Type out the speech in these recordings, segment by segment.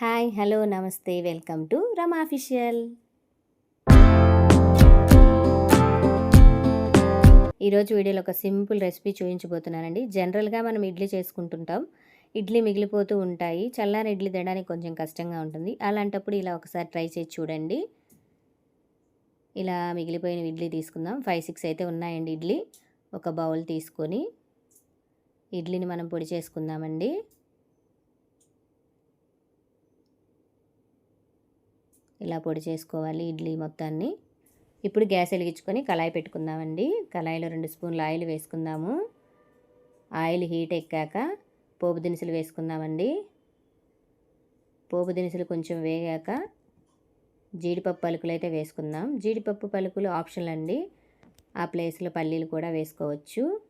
Hi hello నమస్తే welcome to Rama official. ఈరోజు వీడియోలో ఒక సింపుల్ రెసిపీ చూపించబోతున్నానండి. జనరల్గా మనం ఇడ్లీ చేసుకుంటుంటాం. ఇడ్లీ మిగిలిపోతూ ఉంటాయి. చల్లారి ఇడ్లీ తినడానికి కొంచెం కష్టంగా ఉంటుంది. అలాంటప్పుడు ఇలా ఒకసారి ట్రై చేసి చూడండి. ఇలా మిగిలిపోయిన ఇడ్లీ తీసుకుందాం. ఫైవ్ సిక్స్ అయితే ఉన్నాయండి ఇడ్లీ. ఒక బౌల్ తీసుకొని ఇడ్లీని మనం పొడి చేసుకుందామండి. ఇలా పొడి చేసుకోవాలి ఇడ్లీ మొత్తాన్ని. ఇప్పుడు గ్యాస్ వెలిగించుకొని కళాయి పెట్టుకుందామండి. కళాయిలో రెండు స్పూన్లు ఆయిల్ వేసుకుందాము. ఆయిల్ హీట్ ఎక్కాక పోపు దినుసులు వేసుకుందామండి. పోపు దినుసులు కొంచెం వేగాక జీడిపప్పు పలుకులు అయితే వేసుకుందాం. జీడిపప్పు పలుకులు ఆప్షనల్ అండి. ఆ ప్లేస్లో పల్లీలు కూడా వేసుకోవచ్చు.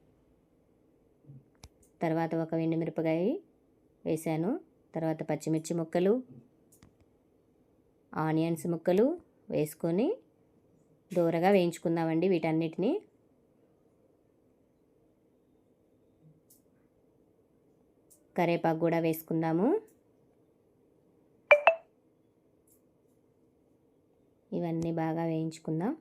తర్వాత ఒక మిరపకాయ వేసాను. తర్వాత పచ్చిమిర్చి ముక్కలు ఆనియన్స్ ముక్కలు వేసుకొని దూరగా వేయించుకుందామండి వీటన్నిటిని. కరేపాకు కూడా వేసుకుందాము. ఇవన్నీ బాగా వేయించుకుందాం.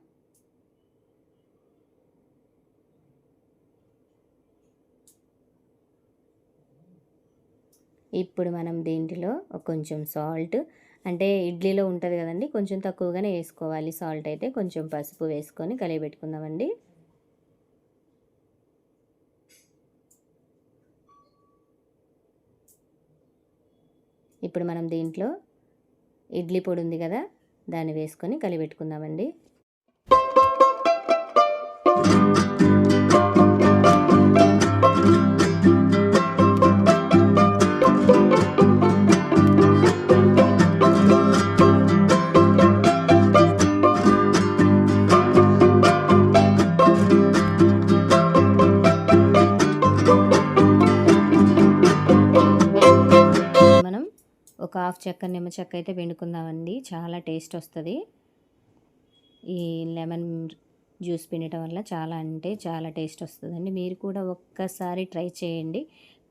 ఇప్పుడు మనం దీంట్లో కొంచెం సాల్ట్ అంటే ఇడ్లీలో ఉంటుంది కదండి కొంచెం తక్కువగానే వేసుకోవాలి. సాల్ట్ అయితే కొంచెం పసుపు వేసుకొని కలియబెట్టుకుందామండి. ఇప్పుడు మనం దీంట్లో ఇడ్లీ పొడి ఉంది కదా దాన్ని వేసుకొని కలిపెట్టుకుందామండి ఒక హాఫ్ చెక్క నిమ్మ చెక్క అయితే పిండుకుందామండి. చాలా టేస్ట్ వస్తుంది. ఈ లెమన్ జ్యూస్ పిండటం వల్ల చాలా అంటే చాలా టేస్ట్ వస్తుందండి. మీరు కూడా ఒక్కసారి ట్రై చేయండి.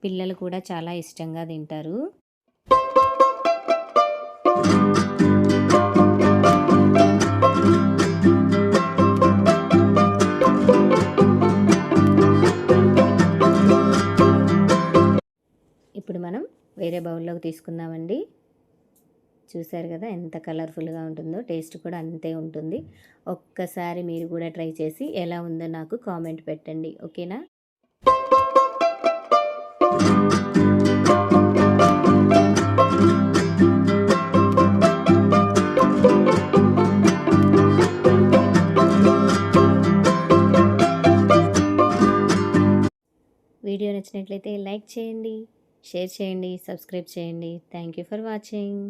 పిల్లలు కూడా చాలా ఇష్టంగా తింటారు. ఇప్పుడు మనం వేరే బౌల్లోకి తీసుకుందామండి. చూసారు కదా ఎంత కలర్ఫుల్గా ఉంటుందో టేస్ట్ కూడా అంతే ఉంటుంది. ఒక్కసారి మీరు కూడా ట్రై చేసి ఎలా ఉందో నాకు కామెంట్ పెట్టండి. ఓకేనా? వీడియో నచ్చినట్లయితే లైక్ చేయండి షేర్ చేయండి సబ్స్క్రైబ్ చేయండి. Thank you for watching.